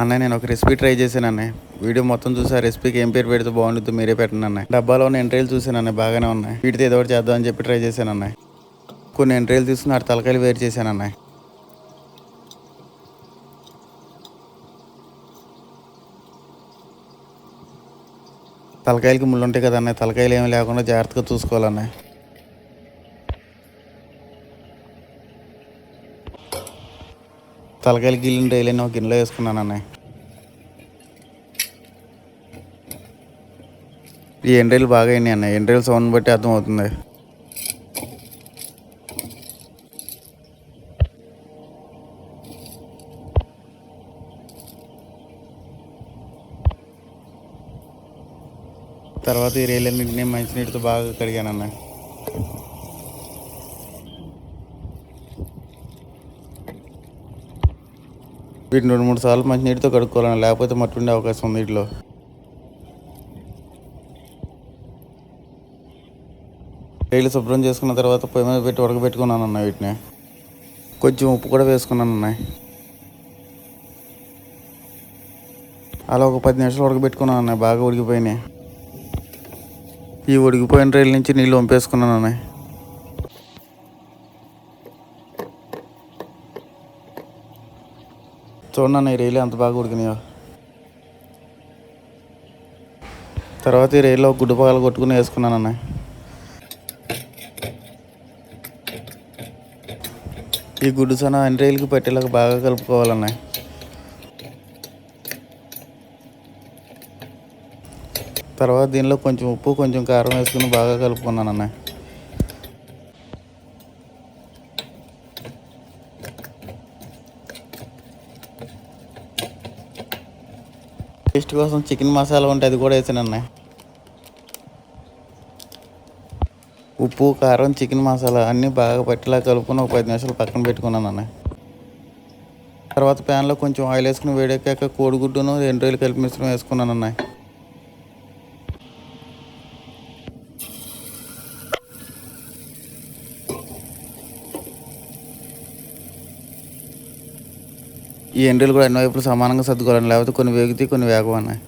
అన్న నేను ఒక రెసిపీ ట్రై చేశాను అన్నయ్య. వీడియో మొత్తం చూసి ఆ రెసిపీకి ఏం పేరు పెడితే బాగుంటుందో మీరే పెట్టండి అన్నయ్య. డబ్బాలో ఉన్న ఎంట్రీలు చూసాను అన్నయ్య బాగానే ఉన్నాయి. వీటితో ఏదో ఒకటి చేద్దామని చెప్పి ట్రై చేశాను అన్నయ్య. కొన్ని ఎంట్రీలు తీసుకుని ఆడ తలకాయలు వేరు చేశాను అన్నయ్య. తలకాయలకి ముళ్ళు ఉంటాయి కదా తలకాయలు ఏమి లేకుండా జాగ్రత్తగా చూసుకోవాలన్నయ్య తలకాయలు గిల్లిన రైలు ఒక గిన్నెలో వేసుకున్నాను అన్నయ్య. ఈ ఎండ్రీలు బాగా అయినాయి అన్న ఎండ్రీలు సౌండ్ బట్టి అర్థమవుతుంది తర్వాత ఈ రైలన్నింటినీ మంచినీటితో బాగా కడిగాను వీటిని రెండు మూడు సార్లు మంచినీటితో కడుక్కోవాలన్నా లేకపోతే మట్టి ఉండే అవకాశం ఉంది వీటిలో. డైలీ శుభ్రం చేసుకున్న తర్వాత పొయ్యి మీద పెట్టి ఉడకబెట్టుకున్నాను అన్న వీటిని. కొంచెం ఉప్పు కూడా వేసుకున్నాను అన్న అలా ఒక పది నిమిషాలు ఉడకబెట్టుకున్నాను అన్న బాగా ఉడికిపోయినాయి. ఈ ఉడికిపోయిన రైలు నుంచి నీళ్ళు వంపేసుకున్నాను అన్న చూడండి ఈ రైలు ఎంత బాగా ఉడికినాయో. తర్వాత ఈ రైల్లో గుడ్డు పగలు కొట్టుకుని వేసుకున్నాను అన్న. ఈ గుడ్డు సన అన్ని రైలుకి పెట్టేలాగా బాగా కలుపుకోవాలన్న. తర్వాత దీనిలో కొంచెం ఉప్పు కొంచెం కారం వేసుకుని బాగా కలుపుకున్నాను అన్న. టేస్ట్ కోసం చికెన్ మసాలా ఉంటే అది కూడా వేసానన్నా ఉప్పు కారం చికెన్ మసాలా అన్నీ బాగా పట్టేలా కలుపుకొని ఒక పది నిమిషాలు పక్కన పెట్టుకున్నాను అన్న తర్వాత ప్యాన్లో కొంచెం ఆయిల్ వేసుకుని వేడెక్కాక కోడిగుడ్డును రెండు రోజులు కలిపి మిశ్రమం వేసుకున్నానన్న ఈ ఎండలు కూడా ఎన్నో వైపులు సమానంగా సర్దుకోవాలని లేకపోతే కొన్ని వేగుతాయి కొన్ని వేగమన్నాయి.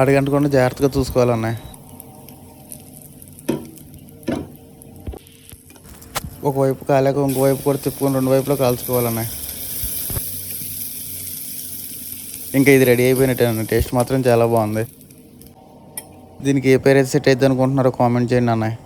అడగంటకుండా జాగ్రత్తగా చూసుకోవాలన్నాయి. ఒకవైపు కాలేక ఇంకోవైపు కూడా తిప్పుకొని రెండు వైపులో కాల్చుకోవాలన్నాయి. ఇంకా ఇది రెడీ అయిపోయినట్టేనండి. టేస్ట్ మాత్రం చాలా బాగుంది. దీనికి ఏ పేరు అయితే సెట్ అవుతుంది అనుకుంటున్నారో కామెంట్ చేయండి అన్నయ్య.